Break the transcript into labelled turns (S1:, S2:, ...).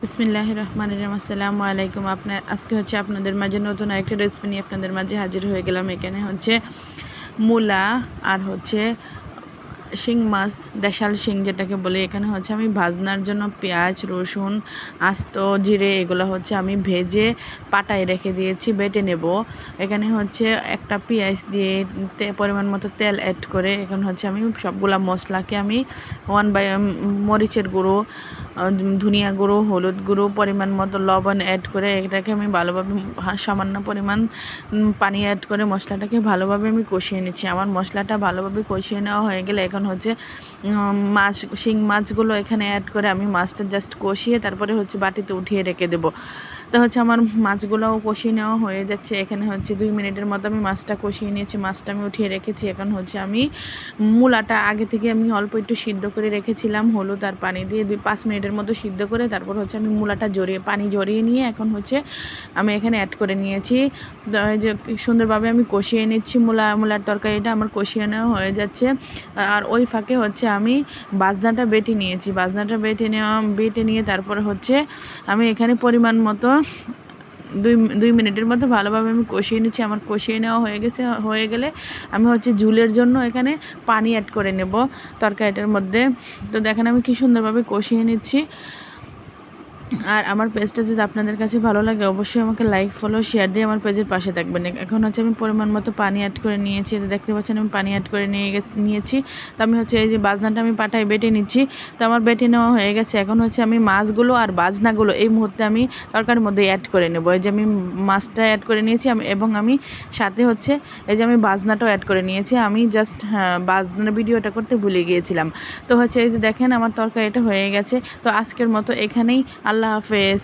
S1: বিসমিল্লাহ রহমান রহিম। আসসালামু আলাইকুম। আপনার আজকে হচ্ছে আপনাদের মাঝে নতুন আরেকটা রেসিপি নিয়ে আপনাদের মাঝে হাজির হয়ে গেলাম। এখানে হচ্ছে মূলা আর হচ্ছে শিং মাছ, দেশাল শিং যেটাকে বলি, এখানে হচ্ছে আমি ভাজনার জন্য পেঁয়াজ, রসুন, আস্ত, জিরে, এগুলো হচ্ছে আমি ভেজে পাটায় রেখে দিয়েছি, বেটে নেব। এখানে হচ্ছে একটা পেঁয়াজ দিয়ে পরিমাণ মতো তেল অ্যাড করে, এখানে হচ্ছে আমি সবগুলা মশলাকে আমি ওয়ান বাই মরিচের গুঁড়ো ধনিয়া গুঁড়ো, হলুদ গুঁড়ো, পরিমাণ মতো লবণ অ্যাড করে এটাকে আমি ভালোভাবে সামান্য পরিমাণ পানি অ্যাড করে মশলাটাকে ভালোভাবে আমি কষিয়ে নিচ্ছি। আমার মশলাটা ভালোভাবে কষিয়ে নেওয়া হয়ে গেলে এখন হচ্ছে মাছ, শিং মাছগুলো এখানে অ্যাড করে আমি মাছটা জাস্ট কষিয়ে তারপরে হচ্ছে বাটিতে উঠিয়ে রেখে দেবো। তো হচ্ছে আমার মাছগুলোও কষিয়ে নেওয়া হয়ে যাচ্ছে। এখানে হচ্ছে দুই মিনিটের মতো আমি মাছটা কষিয়ে নিয়েছি, মাছটা আমি উঠিয়ে রেখেছি। এখন হচ্ছে আমি মূলাটা আগে থেকে আমি অল্প একটু সিদ্ধ করে রেখেছিলাম, হলুদ আর পানি দিয়ে দুই, পাঁচ মিনিটের মতো সিদ্ধ করে তারপর হচ্ছে আমি মূলাটা জড়িয়ে, পানি জড়িয়ে নিয়ে এখন হচ্ছে আমি এখানে অ্যাড করে নিয়েছি। যে সুন্দরভাবে আমি কষিয়ে নিচ্ছি মূলা, মূলার তরকারিটা, আমার কষিয়ে নেওয়া হয়ে যাচ্ছে। আর ওই ফাঁকে হচ্ছে আমি বাজনাটা বেটে নিয়েছি। বাজনাটা বেটে নেওয়া, বেটে নিয়ে তারপরে হচ্ছে আমি এখানে পরিমাণ মতো দুই দুই মিনিটের মধ্যে ভালোভাবে আমি কষিয়ে নিচ্ছি। আমার কষিয়ে নেওয়া হয়ে গেছে, হয়ে গেলে আমি হচ্ছে ঝুলের জন্য এখানে পানি অ্যাড করে নেব তরকারিটার মধ্যে। তো দেখেন আমি কি সুন্দরভাবে কষিয়ে নিচ্ছি। আর আমার পেজটা যদি আপনাদের কাছে ভালো লাগে, অবশ্যই আমাকে লাইক ফলো শেয়ার দিয়ে আমার পেজের পাশে থাকবেন। এখন হচ্ছে আমি পরিমাণ মতো পানি অ্যাড করে নিয়েছি। যে দেখতে পাচ্ছেন, আমি পানি অ্যাড করে নিয়ে নিয়েছি। তো আমি হচ্ছে এই যে বাজনাটা আমি পাটায় বেটে নিচ্ছি। তো আমার বেটে নেওয়া হয়ে গেছে। এখন হচ্ছে আমি মাছগুলো আর বাজনাগুলো এই মুহূর্তে আমি তরকারির মধ্যে অ্যাড করে নেব। এই যে আমি মাছটা অ্যাড করে নিয়েছি এবং আমি সাথে হচ্ছে এই যে আমি বাজনাটাও অ্যাড করে নিয়েছি। আমি জাস্ট হ্যাঁ বাজনার ভিডিওটা করতে ভুলে গিয়েছিলাম। তো হচ্ছে এই যে দেখেন, আমার তরকারিটা হয়ে গেছে। তো আজকের মতো এখানেই আল্লাহ হাফেজ।